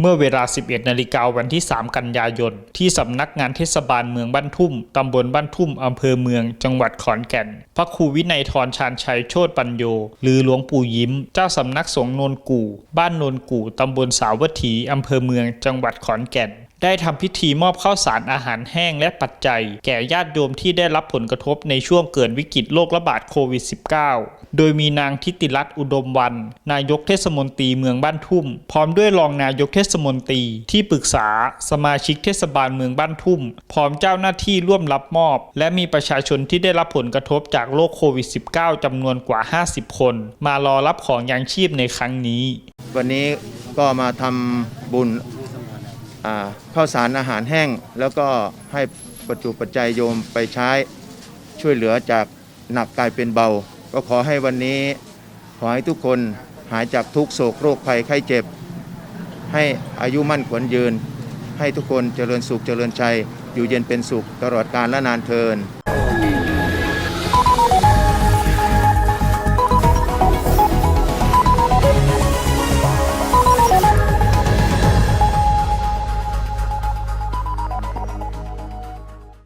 เมื่อเวลา 11 นาฬิกาวันที่ 3 กันยายน ที่สำนักงานเทศบาลเมืองบ้านทุ่ม ตำบลบ้านทุ่ม อำเภอเมือง จังหวัดขอนแก่น พระครูวินัยทรชานชัยโชตปัญโย หรือหลวงปู่ยิ้ม เจ้าสำนักสงฆ์โนนกู่ บ้านโนนกู่ ตำบลสาวัตถี อำเภอเมือง จังหวัดขอนแก่น ได้ทำพิธีมอบข้าวสารอาหารแห้งและปัจจัย แก่ญาติโยมที่ได้รับผลกระทบในช่วงเกิดวิกฤตโรคระบาดโควิด -19 โดยมีนางทิติรัตน์อุดมวัน นายกเทศมนตรีเมืองบ้านทุ่ม พร้อมด้วยรองนายกเทศมนตรีที่ปรึกษา สมาชิกเทศบาลเมืองบ้านทุ่ม พร้อมเจ้าหน้าที่ร่วมรับมอบ และมีประชาชนที่ได้รับผลกระทบจากโรคโควิด -19 จำนวนกว่า 50 คน มารอรับของยังชีพในครั้งนี้ วันนี้ก็มาทำบุญ ข้าวสารอาหารแห้ง แล้วก็ให้ปัจจุปัจจัยโยมไปใช้ช่วยเหลือจากหนักกลายเป็นเบา ก็ขอให้วันนี้ขอให้ทุกคนหายจากทุกโศกโรคภัยไข้เจ็บ ให้อายุมั่นขวัญยืน ให้ทุกคนเจริญสุขเจริญชัย อยู่เย็นเป็นสุขตลอดกาลและนานเทิน